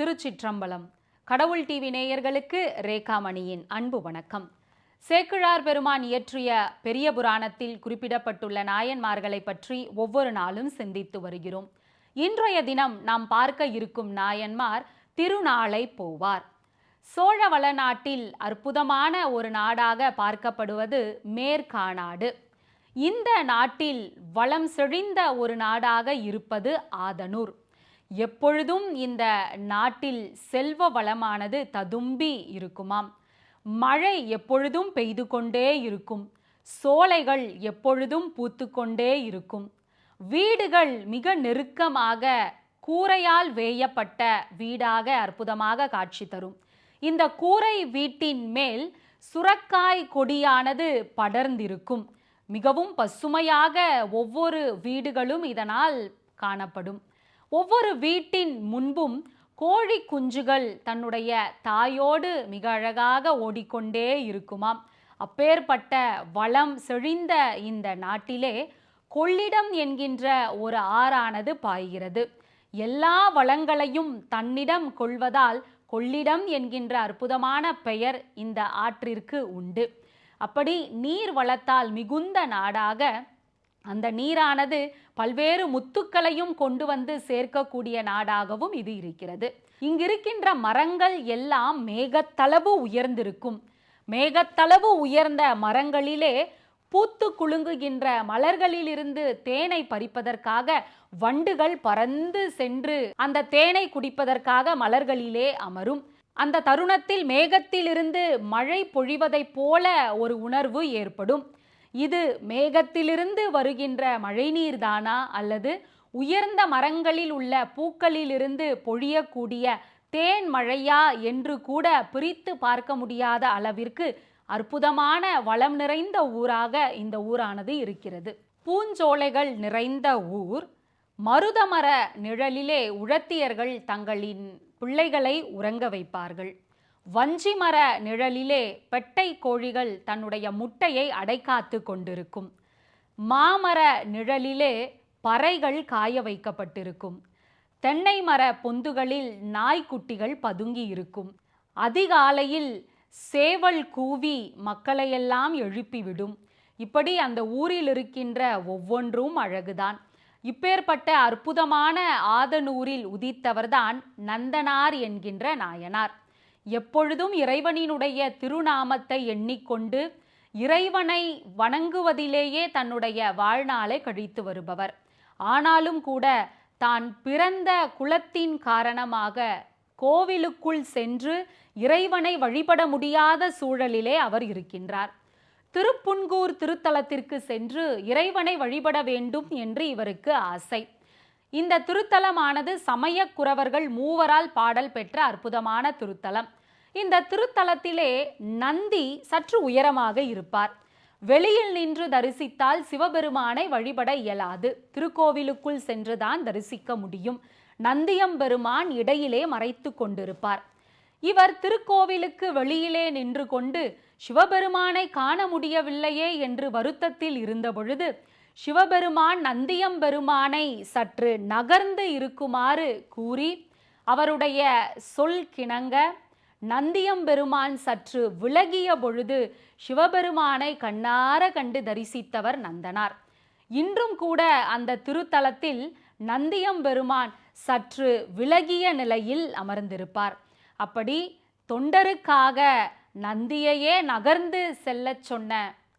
திருச்சிற்றம்பலம். கடவுள் டிவி நேயர்களுக்கு ரேகாமணியின் அன்பு வணக்கம். சேக்கிழார் பெருமான் இயற்றிய பெரிய புராணத்தில் குறிப்பிடப்பட்டுள்ள நாயன்மார்களை பற்றி ஒவ்வொரு நாளும் சிந்தித்து வருகிறோம். இன்றைய தினம் நாம் பார்க்க இருக்கும் நாயன்மார் திருநாளை போவார். சோழ நாட்டில் அற்புதமான ஒரு நாடாக பார்க்கப்படுவது மேற்காநாடு. இந்த நாட்டில் வளம் செழிந்த ஒரு நாடாக இருப்பது ஆதனூர். எப்பொழுதும் இந்த நாட்டில் செல்வ வளமானது ததும்பி இருக்குமாம். மழை எப்பொழுதும் பெய்து கொண்டே இருக்கும். சோலைகள் எப்பொழுதும் பூத்துக்கொண்டே இருக்கும். வீடுகள் மிக நெருக்கமாக கூரையால் வேயப்பட்ட வீடாக அற்புதமாக காட்சி தரும். இந்த கூரை வீட்டின் மேல் சுரக்காய் கொடியானது படர்ந்திருக்கும். மிகவும் பசுமையாக ஒவ்வொரு வீடுகளும் இதனால் காணப்படும். ஒவ்வொரு வீட்டின் முன்பும் கோழி குஞ்சுகள் தன்னுடைய தாயோடு மிக அழகாக ஓடிக்கொண்டே இருக்குமாம். அப்பேற்பட்ட வளம் செழிந்த இந்த நாட்டிலே கொள்ளிடம் என்கின்ற ஒரு ஆறானது பாய்கிறது. எல்லா வளங்களையும் தன்னிடம் கொள்வதால் கொள்ளிடம் என்கின்ற அற்புதமான பெயர் இந்த ஆற்றிற்கு உண்டு. அப்படி நீர் வளத்தால் மிகுந்த நாடாக அந்த நீரானது பல்வேறு முத்துக்களையும் கொண்டு வந்து சேர்க்கக்கூடிய நாடாகவும் இது இருக்கிறது. இங்கிருக்கின்ற மரங்கள் எல்லாம் மேகத்தளவு உயர்ந்திருக்கும். மேகத்தளவு உயர்ந்த மரங்களிலே பூத்து குலுங்குகின்ற மலர்களிலிருந்து தேனை பறிப்பதற்காக வண்டுகள் பறந்து சென்று அந்த தேனை குடிப்பதற்காக மலர்களிலே அமரும். அந்த தருணத்தில் மேகத்திலிருந்து மழை பொழிவதைப் போல ஒரு உணர்வு ஏற்படும். இது மேகத்திலிருந்து வருகின்ற மழைநீர் தானா? அல்லது உயர்ந்த மரங்களில் உள்ள பூக்களிலிருந்து பொழியக்கூடிய தேன் மழையா என்று கூட பிரித்து பார்க்க முடியாத அளவிற்கு அற்புதமான வளம் நிறைந்த ஊராக இந்த ஊரானது இருக்கிறது. பூஞ்சோலைகள் நிறைந்த ஊர். மருதமர நிழலிலே உழத்தியர்கள் தங்களின் பிள்ளைகளை உறங்க வைப்பார்கள். வஞ்சிமர நிழலிலே பெட்டை கோழிகள் தன்னுடைய முட்டையை அடைக்காத்து கொண்டிருக்கும். மாமர நிழலிலே பறைகள் காய வைக்கப்பட்டிருக்கும். தென்னை மர பொந்துகளில் நாய்க்குட்டிகள் பதுங்கி இருக்கும் அதிகாலையில் சேவல் கூவி மக்களையெல்லாம் எழுப்பிவிடும். இப்படி அந்த ஊரில் இருக்கின்ற ஒவ்வொன்றும் அழகுதான். இப்பேற்பட்ட அற்புதமான ஆதனூரில் உதித்தவர்தான் நந்தனார் என்கின்ற நாயனார். எப்பொழுதும் இறைவனினுடைய திருநாமத்தை எண்ணிக்கொண்டு இறைவனை வணங்குவதிலேயே தன்னுடைய வாழ்நாளை கழித்து வருபவர். ஆனாலும் கூட தான் பிறந்த குலத்தின் காரணமாக கோவிலுக்குள் சென்று இறைவனை வழிபட முடியாத சூழலிலே அவர் இருக்கின்றார். திருப்புன்கூர் திருத்தலத்திற்கு சென்று இறைவனை வழிபட வேண்டும் என்று இவருக்கு ஆசை. இந்த திருத்தலமானது சமய குறவர்கள் மூவரால் பாடல் பெற்ற அற்புதமான திருத்தலம். இந்த திருத்தலத்திலே நந்தி சற்று உயரமாக இருப்பார். வெளியில் நின்று தரிசித்தால் சிவபெருமானை வழிபட இயலாது. திருக்கோவிலுக்குள் சென்றுதான் தரிசிக்க முடியும். நந்தியம்பெருமான் இடையிலே மறைத்து கொண்டிருப்பார். இவர் திருக்கோவிலுக்கு வெளியிலே நின்று கொண்டு சிவபெருமானை காண முடியவில்லையே என்று வருத்தத்தில் இருந்த பொழுது சிவபெருமான் நந்தியம்பெருமானை சற்று நகர்ந்து இருக்குமாறு கூறி அவருடைய சொல் கிணங்க நந்தியம்பெருமான் சற்று விலகிய பொழுது சிவபெருமானை கண்ணார கண்டு தரிசித்தவர் நந்தனார். இன்றும் கூட அந்த திருத்தலத்தில் நந்தியம்பெருமான் சற்று விலகிய நிலையில் அமர்ந்திருப்பார். அப்படி தொண்டருக்காக நந்தியையே நகர்ந்து செல்லச் சொன்ன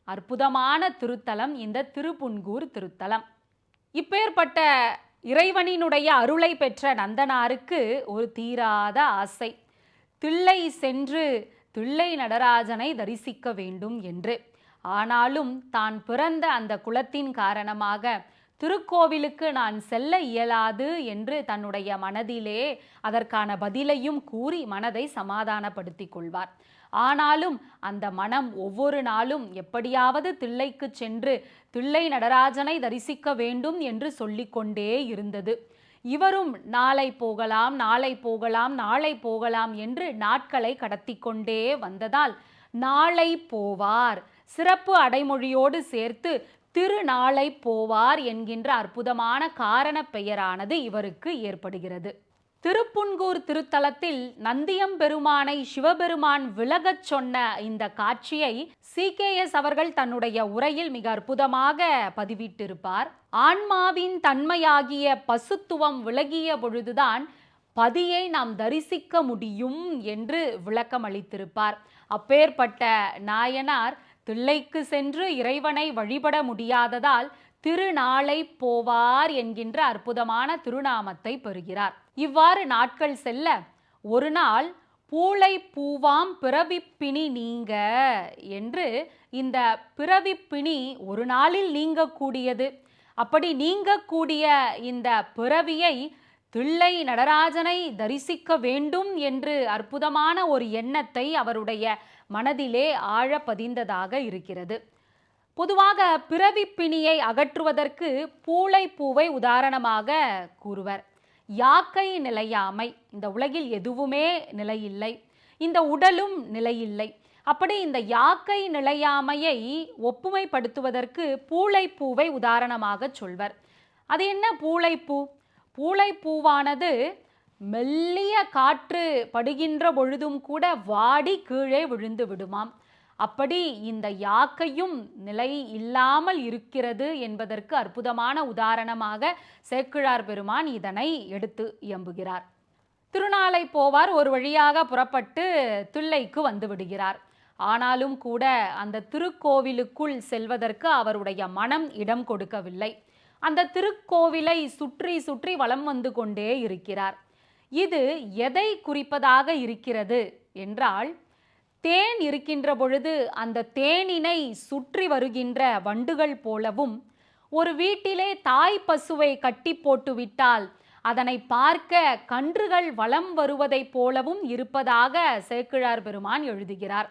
அற்புதமான திருத்தலம் இந்த திருப்புன்கூர் திருத்தலம். இப்பேற்பட்ட இறைவனினுடைய அருளை பெற்ற நந்தனாருக்கு ஒரு தீராத ஆசை. தில்லை சென்று தில்லை நடராஜனை தரிசிக்க வேண்டும் என்று. ஆனாலும் தான் பிறந்த அந்த குலத்தின் காரணமாக திருக்கோவிலுக்கு நான் செல்ல இயலாது என்று தன்னுடைய மனதிலே அதற்கான பதிலையும் கூறி மனதை சமாதானப்படுத்திக் கொள்வார். ஆனாலும் அந்த மனம் ஒவ்வொரு நாளும் எப்படியாவது தில்லைக்கு சென்று தில்லை நடராஜனை தரிசிக்க வேண்டும் என்று சொல்லிக்கொண்டே இருந்தது. இவரும் நாளை போகலாம் நாளை போகலாம் நாளை போகலாம் என்று நாட்களை கடத்தி கொண்டே வந்ததால் நாளை போவார். சிறப்பு அடைமொழியோடு சேர்த்து திருநாளை போவார் என்கின்ற அற்புதமான காரண பெயரானது இவருக்கு ஏற்படுகிறது. திருப்புன்கூர் திருத்தலத்தில் நந்தியம் பெருமானை சிவபெருமான் விலகச் சொன்ன இந்த காட்சியை சிகேஎஸ் அவர்கள் தன்னுடைய உரையில் மிக அற்புதமாக பதிவிட்டிருப்பார். ஆன்மாவின் தன்மையாகிய பசுத்துவம் விலகிய பொழுதுதான் பதியை நாம் தரிசிக்க முடியும் என்று விளக்கம் அளித்திருப்பார். அப்பேற்பட்ட நாயனார் தில்லைக்கு சென்று இறைவனை வழிபட முடியாததால் திருநாளை போவார் என்கின்ற அற்புதமான திருநாமத்தை பெறுகிறார். இவ்வாறு நாட்கள் செல்ல ஒரு நாள் பூளை பூவாம் பிறவிப்பிணி நீங்க என்று இந்த பிறவிப்பிணி ஒரு நாளில் நீங்கக்கூடியது. அப்படி நீங்கக்கூடிய இந்த பிறவியை தில்லை நடராஜனை தரிசிக்க வேண்டும் என்று அற்புதமான ஒரு எண்ணத்தை அவருடைய மனதிலே ஆழ பதிந்ததாக இருக்கிறது. பொதுவாக பிறவிப்பிணியை அகற்றுவதற்கு பூளை பூவை உதாரணமாக கூறுவர். யாக்கை நிலையாமை. இந்த உலகில் எதுவுமே நிலையில்லை. இந்த உடலும் நிலையில்லை. அப்படி இந்த யாக்கை நிலையாமையை ஒப்புமைப்படுத்துவதற்கு பூளைப்பூவை உதாரணமாக சொல்வர். அது என்ன பூளைப்பூ? பூளைப்பூவானது மெல்லிய காற்று படுகின்ற பொழுதும் கூட வாடி கீழே விழுந்து விடுமாம். அப்படி இந்த யாக்கையும் நிலை இல்லாமல் இருக்கிறது என்பதற்கு அற்புதமான உதாரணமாக சேக்கிழார் பெருமான் இதனை எடுத்து இயம்புகிறார். திருநாளை போவார் ஒரு வழியாக புறப்பட்டு தில்லைக்கு வந்து விடுகிறார். ஆனாலும் கூட அந்த திருக்கோவிலுக்குள் செல்வதற்கு அவருடைய மனம் இடம் கொடுக்கவில்லை. அந்த திருக்கோவிலை சுற்றி சுற்றி வலம் வந்து கொண்டே இருக்கிறார். இது எதை குறிப்பதாக இருக்கிறது என்றால் தேன் இருக்கின்ற பொழுது அந்த தேனினை சுற்றி வருகின்ற வண்டுகள் போலவும் ஒரு வீட்டிலே தாய் பசுவை கட்டி போட்டுவிட்டால் அதனை பார்க்க கன்றுகள் வலம் வருவதைப் போலவும் இருப்பதாக சேக்கிழார் பெருமான் எழுதுகிறார்.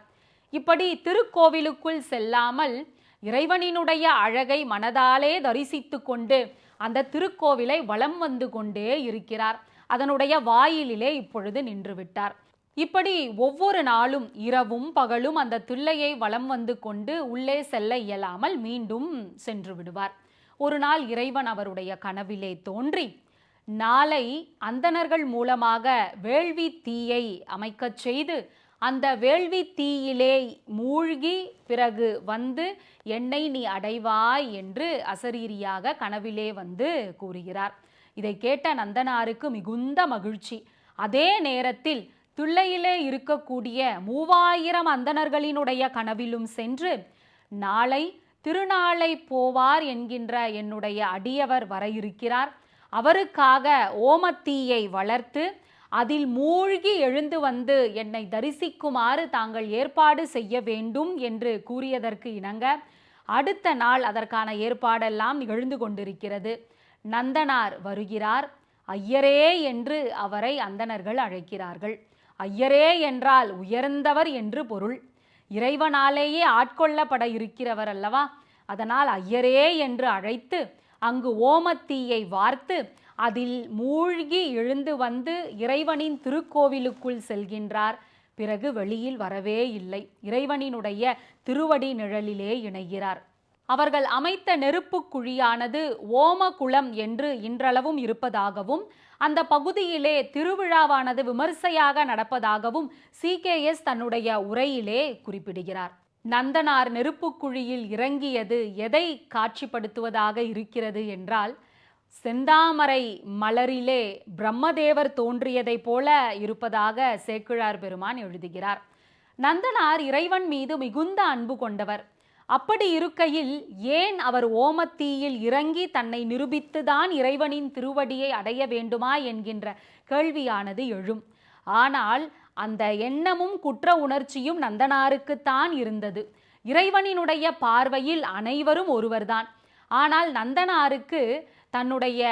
இப்படி திருக்கோவிலுக்குள் செல்லாமல் இறைவனினுடைய அழகை மனதாலே தரிசித்து கொண்டு அந்த திருக்கோவிலை வலம் வந்து கொண்டே இருக்கிறார். அதனுடைய வாயிலிலே இப்பொழுது நின்றுவிட்டார் இப்படி ஒவ்வொரு நாளும் இரவும் பகலும் அந்த தில்லையை வலம் வந்து கொண்டு உள்ளே செல்ல இயலாமல் மீண்டும் சென்று விடுவார். ஒரு நாள் இறைவன் அவருடைய கனவிலே தோன்றி நாளை அந்தணர்கள் மூலமாக வேள்வி தீயை அமைக்கச் செய்து அந்த வேள்வி தீயிலே மூழ்கி பிறகு வந்து என்னை நீ அடைவாய் என்று அசரீரியாக கனவிலே வந்து கூறுகிறார். இதை கேட்ட நந்தனாருக்கு மிகுந்த மகிழ்ச்சி. அதே நேரத்தில் துள்ளையிலே இருக்கக்கூடிய மூவாயிரம் அந்தணர்களினுடைய கனவிலும் சென்று நாளை திருநாளை போவார் என்கின்ற என்னுடைய அடியவர் வர இருக்கிறார் அவருக்காக ஓமத்தீயை வளர்த்து அதில் மூழ்கி எழுந்து வந்து என்னை தரிசிக்குமாறு தாங்கள் ஏற்பாடு செய்ய வேண்டும் என்று கூறியதற்கு இணங்க அடுத்த நாள் அதற்கான ஏற்பாடெல்லாம் நிகழ்ந்து கொண்டிருக்கிறது. நந்தனார் வருகிறார். ஐயரே என்று அவரை அந்தணர்கள் அழைக்கிறார்கள். ஐயரே என்றால் உயர்ந்தவர் என்று பொருள். இறைவனாலேயே ஆட்கொள்ளப்பட இருக்கிறவர் அல்லவா அதனால் ஐயரே என்று அழைத்து அங்கு ஓமத்தீயை வார்த்து அதில் மூழ்கி எழுந்து வந்து இறைவனின் திருக்கோவிலுக்குள் செல்கின்றார். பிறகு வெளியில் வரவே இல்லை. இறைவனினுடைய திருவடி நிழலிலே இணைகிறார். அவர்கள் அமைத்த நெருப்புக் குழியானது ஓமகுளம் என்று இன்றளவும் இருப்பதாகவும் அந்த பகுதியிலே திருவிழாவானது விமர்சையாக நடப்பதாகவும் சிகேஎஸ் தன்னுடைய உரையிலே குறிப்பிடுகிறார். நந்தனார் நெருப்புக்குழியில் இறங்கியது எதை காட்சிப்படுத்துவதாக இருக்கிறது என்றால் செந்தாமரை மலரிலே பிரம்மதேவர் தோன்றியதைப் போல இருப்பதாக சேக்கிழார் பெருமான் எழுதுகிறார். நந்தனார் இறைவன் மீது மிகுந்த அன்பு கொண்டவர். அப்படி இருக்கையில் ஏன் அவர் ஓமத்தீயில் இறங்கி தன்னை நிரூபித்துதான் இறைவனின் திருவடியை அடைய வேண்டுமா என்கின்ற கேள்வியானது எழும். ஆனால் அந்த எண்ணமும் குற்ற உணர்ச்சியும் நந்தனாருக்குத்தான் இருந்தது. இறைவனினுடைய பார்வையில் அனைவரும் ஒருவர்தான். ஆனால் நந்தனாருக்கு தன்னுடைய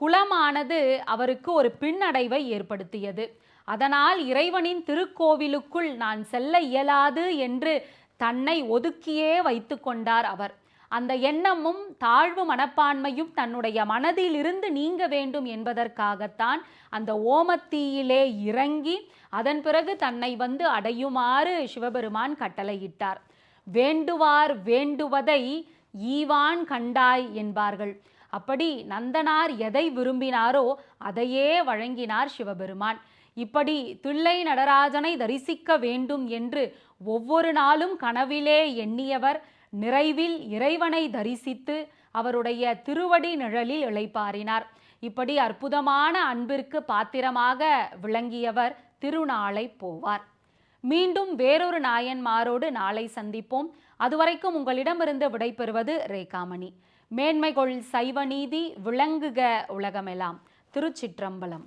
குலமானது அவருக்கு ஒரு பின்னடைவை ஏற்படுத்தியது. அதனால் இறைவனின் திருக்கோவிலுக்குள் நான் செல்ல இயலாது என்று தன்னை ஒதுக்கியே வைத்து கொண்டார் அவர். அந்த எண்ணமும் தாழ்வு மனப்பான்மையும் தன்னுடைய மனதிலிருந்து நீங்க வேண்டும் என்பதற்காகத்தான் அந்த ஓமத்தீயிலே இறங்கி அதன் பிறகு தன்னை வந்து அடையுமாறு சிவபெருமான் கட்டளையிட்டார். வேண்டுவார் வேண்டுவதை ஈவான் கண்டாய் என்பார்கள். அப்படி நந்தனார் எதை விரும்பினாரோ அதையே வழங்கினார் சிவபெருமான். இப்படி தில்லை நடராஜனை தரிசிக்க வேண்டும் என்று ஒவ்வொரு நாளும் கனவிலே எண்ணியவர் நிறைவில் இறைவனை தரிசித்து அவருடைய திருவடி நிழலில் இளைப்பாறினார். இப்படி அற்புதமான அன்பிற்கு பாத்திரமாக விளங்கியவர் திருநாளை போவார். மீண்டும் வேறொரு நாயன்மாரோடு நாளை சந்திப்போம். அதுவரைக்கும் உங்களிடமிருந்து விடைபெறுவது ரேகாமணி. மேன்மைகொள் சைவநீதி விளங்குக உலகமெல்லாம் திருச்சிற்றம்பலம்.